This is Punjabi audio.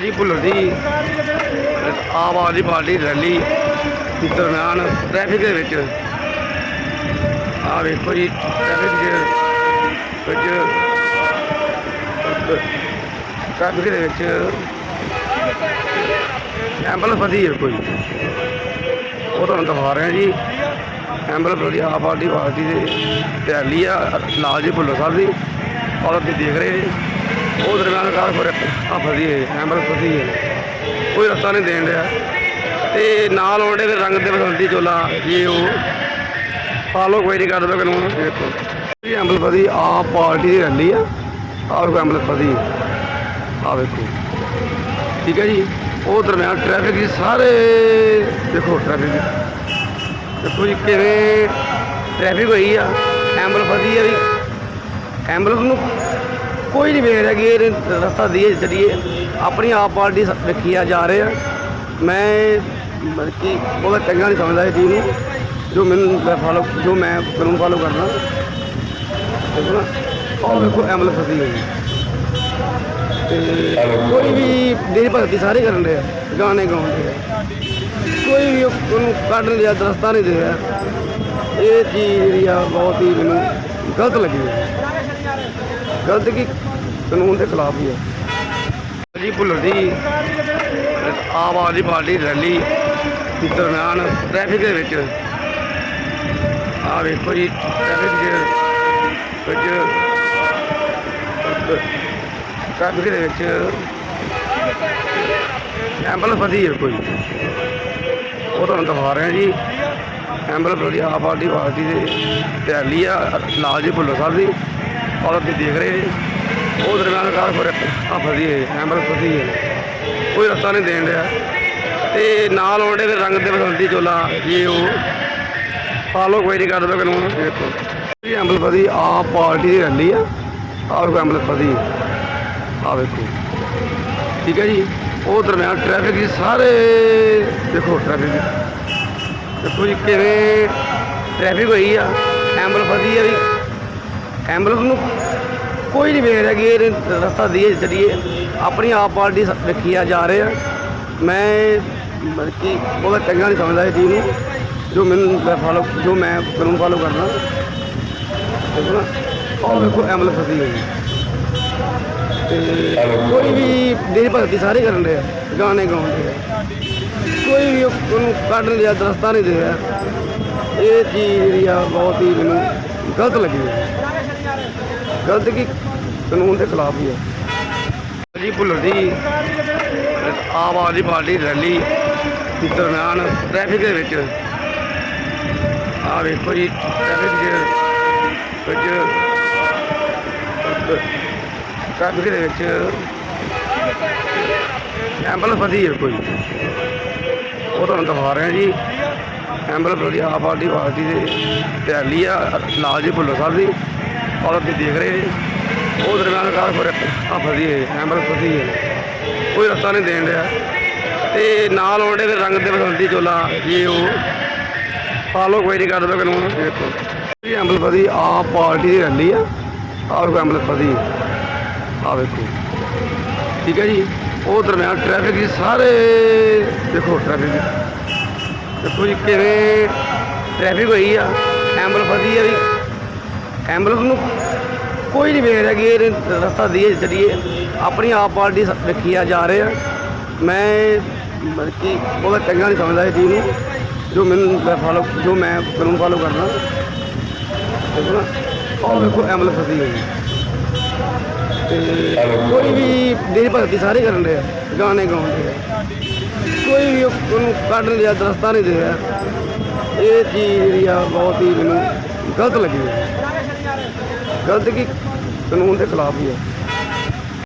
ਜੀ ਭੁੱਲਰ ਦੀ, ਆਮ ਆਦਮੀ ਪਾਰਟੀ ਰੈਲੀ ਦੇ ਦਰਮਿਆਨ ਟ੍ਰੈਫਿਕ ਦੇ ਵਿੱਚ। ਆ ਵੇਖੋ ਜੀ ਟ੍ਰੈਫਿਕ ਦੇ ਵਿੱਚ ਟ੍ਰੈਫਿਕ ਦੇ ਵਿੱਚ ਐਂਬੂਲੈਂਸ ਫਸੀ ਹੈ ਕੋਈ। ਉਹ ਤੁਹਾਨੂੰ ਦਿਖਾ ਰਹੇ ਜੀ। ਐਂਬੂਲੈਂਸ ਫਸੀ ਆਮ ਆਦਮੀ ਪਾਰਟੀ ਦੇ ਰੈਲੀ ਆ, ਲਾਲ ਜੀ ਭੁੱਲਰ ਸਾਹਿਬ ਦੀ। ਔਰ ਤੁਸੀਂ ਦੇਖ ਰਹੇ ਜੀ ਉਹ ਦਰਮਿਆਨ ਕਾਰ ਪਰ ਆ ਫਸੀ ਹੈ, ਐਂਬੂਲੈਂਸ ਫਸੀ ਹੈ। ਕੋਈ ਰਸਤਾ ਨਹੀਂ ਦੇਣ ਰਿਹਾ। ਤੇ ਨਾਲ ਉਹਦੇ ਦੇ ਰੰਗ ਦੇ ਬਸੰਤੀ ਚੋਲਾ ਇਹ ਉਹ ਫਾਲੋ ਕੋਈ ਨਹੀਂ ਕਰਦਾ ਕਾਨੂੰਨ। ਦੇਖੋ ਇਹ ਐਂਬੂਲੈਂਸ ਫਸੀ ਆ ਪਾਰਟੀ ਦੀ ਰੈਲੀ ਆ ਔਰ ਕੋਈ ਐਂਬੂਲੈਂਸ ਫਸੀ। ਆ ਵੇਖੋ। ਠੀਕ ਹੈ ਜੀ? ਉਹ ਦਰਮਿਆਨ ਟ੍ਰੈਫਿਕ ਜੀ, ਸਾਰੇ ਦੇਖੋ ਟ੍ਰੈਫਿਕ ਦੇਖੋ ਜੀ ਕਿਵੇਂ ਟ੍ਰੈਫਿਕ ਹੋਈ ਆ। ਐਂਬੂਲੈਂਸ ਫਸੀ ਆ ਵੀ। ਐਂਬੂਲੈਂਸ ਨੂੰ ਕੋਈ ਨਹੀਂ ਵੇਖ ਰਿਹਾ ਕਿ ਇਹ ਰਸਤਾ ਦੀਏ ਚੱਲੀਏ ਆਪਣੀ ਆਪ ਪਾਰਟੀ ਸ- ਆ, ਜਾ ਰਹੇ ਆ। ਮੈਂ ਕਿ ਉਹਦਾ ਚੰਗਾ ਨਹੀਂ ਸਮਝਦਾ ਇਹ ਚੀਜ਼ ਨੂੰ, ਜੋ ਮੈਨੂੰ ਮੈਂ ਫਾਲੋ ਜੋ ਮੈਂ ਕਾਨੂੰਨ ਫਾਲੋ ਕਰਨਾ ਦੇਖੋ ਨਾ ਉਹ ਵੇਖੋ ਐਮਲ ਫਸੀ ਹੋਈ। ਤੇ ਕੋਈ ਵੀ ਦੇਸ਼ ਭਗਤੀ ਸਾਰੇ ਕਰਨ ਰਹੇ ਆ, ਗਾਣੇ ਗਾਉਂਦੇ ਆ। ਕੋਈ ਵੀ ਉਹ- ਉਹਨੂੰ ਕੱਢਣ ਦਾ ਰਸਤਾ ਨਹੀਂ ਦੇ ਰਿਹਾ। ਇਹ ਚੀਜ਼ ਜਿਹੜੀ ਆ, ਬਹੁਤ ਹੀ ਮੈਨੂੰ ਗਲਤ ਲੱਗੀ। ਹੈ ਗਲਤ ਕੀ? ਕਾਨੂੰਨ ਦੇ ਖਿਲਾਫ ਹੀ ਹੈ ਜੀ ਭੁੱਲਰ ਦੀ ਆਮ ਆਦਮੀ ਪਾਰਟੀ ਰੈਲੀ ਦੇ ਦਰਮਿਆਨ ਟ੍ਰੈਫਿਕ ਦੇ ਵਿੱਚ। ਆ ਵੇਖੋ ਜੀ, ਟ੍ਰੈਫਿਕ ਦੇ ਵਿੱਚ, ਟ੍ਰੈਫਿਕ ਦੇ ਵਿੱਚ ਐਂਬੂਲੈਂਸ ਫਸੀ ਹੈ ਕੋਈ। ਉਹ ਤੁਹਾਨੂੰ ਦਿਖਾ ਰਹੇ ਜੀ। ਐਂਬੂਲੈਂਸ ਫਸੀ ਆਪ ਪਾਰਟੀ ਪਾਰਟੀ ਦੇ ਰੈਲੀ ਆ, ਲਾਲ ਜੀ ਭੁੱਲਰ ਸਾਹਿਬ ਦੀ। ਔਰ ਤੁਸੀਂ ਦੇਖ ਰਹੇ ਜੀ ਉਹ ਦਰਮਿਆਨ ਕਾਰ ਪਰ ਆ ਫਸੀ ਹੈ, ਐਂਬੂਲੈਂਸ ਫਸੀ ਹੈ। ਕੋਈ ਰਸਤਾ ਨਹੀਂ ਦੇਣ ਰਿਹਾ। ਤੇ ਨਾਲ ਆਉਂਦੇ ਦੇ ਰੰਗ ਦੇ ਬਸੰਤੀ ਚੋਲਾ ਇਹ ਉਹ ਫਾਲੋ ਕੋਈ ਨਹੀਂ ਕਰਦਾ ਕਾਨੂੰਨ। ਦੇਖੋ ਇਹ ਐਂਬੂਲੈਂਸ ਫਸੀ, ਆਪ ਪਾਰਟੀ ਦੀ ਰੈਲੀ ਆ। ਔਰ ਕੋਈ ਐਂਬੂਲੈਂਸ ਫਸੀ। ਆ ਵੇਖੋ। ਠੀਕ ਹੈ ਜੀ। ਉਹ ਦਰਮਿਆਨ ਟ੍ਰੈਫਿਕ ਦੀ ਸਾਰੇ ਦੇਖੋ ਟ੍ਰੈਫਿਕ ਦੇਖੋ ਜੀ, ਕਿਵੇਂ ਟ੍ਰੈਫਿਕ ਹੋਈ ਆ। ਐਂਬਲ ਫਸੀ ਆ ਵੀ। ਐਂਬੂਲੈਂਸ ਨੂੰ ਕੋਈ ਨਹੀਂ ਵੇਖ ਰਿਹਾ ਕਿ ਇਹ ਰਸਤਾ ਦੀਏ ਚੱਲੀਏ ਆਪਣੀ ਆਪ ਪਾਰਟੀ ਸ- ਆ, ਜਾ ਰਹੇ ਆ। ਮੈਂ ਕਿ ਉਹਦਾ ਚੰਗਾ ਨਹੀਂ ਸਮਝਦਾ ਇਹ ਚੀਜ਼ ਨੂੰ, ਜੋ ਮੈਨੂੰ ਮੈਂ ਫਾਲੋ ਜੋ ਮੈਂ ਕਾਨੂੰਨ ਫਾਲੋ ਕਰਨਾ ਦੇਖੋ ਨਾ? ਉਹ ਵੇਖੋ ਐਂਬੂਲੈਂਸ ਫਸੀ ਹੋਈ। ਤੇ ਕੋਈ ਵੀ ਦੇਸ਼ ਭਗਤੀ ਸਾਰੇ ਕਰਨ ਰਹੇ ਆ ਗਾਣੇ ਗਾਉਂਦੇ ਆ। ਕੋਈ ਵੀ ਉਹ- ਉਹਨੂੰ ਕੱਢਣ ਦਾ ਰਸਤਾ ਨਹੀਂ ਦੇ ਰਿਹਾ। ਇਹ ਚੀਜ਼ ਜਿਹੜੀ ਆ, ਬਹੁਤ ਹੀ ਮੈਨੂੰ ਗਲਤ ਲੱਗੀ। ਹੈ ਗਲਤ ਕੀ? ਕਾਨੂੰਨ ਦੇ ਖਿਲਾਫ ਹੀ ਹੈ ਜੀ ਭੁੱਲਰ ਦੀ ਆਮ ਆਦਮੀ ਪਾਰਟੀ ਰੈਲੀ ਦੇ ਦਰਮਿਆਨ ਟ੍ਰੈਫਿਕ ਦੇ ਵਿੱਚ। ਆ ਵੇਖੋ ਜੀ, ਟ੍ਰੈਫਿਕ ਦੇ ਵਿੱਚ, ਟ੍ਰੈਫਿਕ ਦੇ ਵਿੱਚ ਐਂਬੂਲੈਂਸ ਫਸੀ ਹੈ ਕੋਈ। ਉਹ ਤੁਹਾਨੂੰ ਦਿਖਾ ਰਹੇ ਜੀ। ਐਂਬੂਲੈਂਸ ਫਸੀ ਆਪ ਆਦਮੀ ਪਾਰਟੀ ਦੇ ਰੈਲੀ ਆ, ਲਾਲ ਜੀ ਭੁੱਲਰ ਸਾਹਿਬ ਦੀ। ਔਰ ਤੁਸੀਂ ਦੇਖ ਰਹੇ ਜੀ। ਉਹ ਦਰਮਿਆਨ ਕਾਰ ਪਰ ਫਸੀ ਹੈ, ਐਂਬੂਲੈਂਸ ਫਸੀ ਹੈ। ਕੋਈ ਰਸਤਾ ਨਹੀਂ ਦੇਣ ਰਿਹਾ। ਤੇ ਨਾਲ ਆਉਂਦੇ ਦੇ ਰੰਗ ਦੇ ਬਸੰਤੀ ਚੋਲਾ ਇਹ ਉਹ ਫਾਲੋ ਕੋਈ ਨਹੀਂ ਕਰਦਾ ਕਾਨੂੰਨ। ਦੇਖੋ ਇਹ ਐਂਬੂਲੈਂਸ ਫਸੀ ਆਪ ਪਾਰਟੀ ਦੀ ਰੈਲੀ ਆ। ਔਰ ਕੋਈ ਐਂਬੂਲੈਂਸ ਫਸੀ। ਆ ਵੇਖੋ। ਠੀਕ ਹੈ ਜੀ। ਉਹ ਦਰਮਿਆਨ ਟ੍ਰੈਫਿਕ ਦੀ ਸਾਰੇ ਦੇਖੋ ਟ੍ਰੈਫਿਕ ਦੇਖੋ ਜੀ, ਕਿਵੇਂ ਟ੍ਰੈਫਿਕ ਹੋਈ ਆ। ਐਂਬਲ ਫਸੀ ਆ ਵੀ। ਐਂਬੂਲੈਂਸ ਨੂੰ ਕੋਈ ਨਹੀਂ ਵੇਖ ਰਿਹਾ ਕਿ ਇਹ ਰਸਤਾ ਦੀਏ ਚੱਲੀਏ ਆਪਣੀ ਆਪ ਪਾਰਟੀ ਸ- ਆ, ਜਾ ਰਹੇ ਆ। ਮੈਂ ਕਿ ਉਹਦਾ ਚੰਗਾ ਨਹੀਂ ਸਮਝਦਾ ਇਹ ਚੀਜ਼ ਨੂੰ, ਜੋ ਮੈਨੂੰ ਮੈਂ ਫਾਲੋ ਜੋ ਮੈਂ ਕਾਨੂੰਨ ਫਾਲੋ ਕਰਨਾ ਦੇਖੋ ਨਾ ਉਹ ਵੇਖੋ ਐਂਬੂਲੈਂਸ ਫਸੀ ਹੋਈ। ਤੇ ਕੋਈ ਵੀ ਦੇਸ਼ ਭਗਤੀ ਸਾਰੇ ਕਰਨ ਰਹੇ ਆ, ਗਾਣੇ ਗਾਉਂਦੇ ਆ। ਕੋਈ ਵੀ ਉਹ- ਉਹਨੂੰ ਕੱਢਣ ਦਾ ਰਸਤਾ ਨਹੀਂ ਦੇ ਰਿਹਾ। ਇਹ ਚੀਜ਼ ਜਿਹੜੀ ਆ, ਬਹੁਤ ਹੀ ਮੈਨੂੰ ਗਲਤ ਲੱਗੀ। ਹੈ ਗਲਤ ਕੀ? ਕਾਨੂੰਨ ਦੇ ਖਿਲਾਫ ਹੀ ਹੈ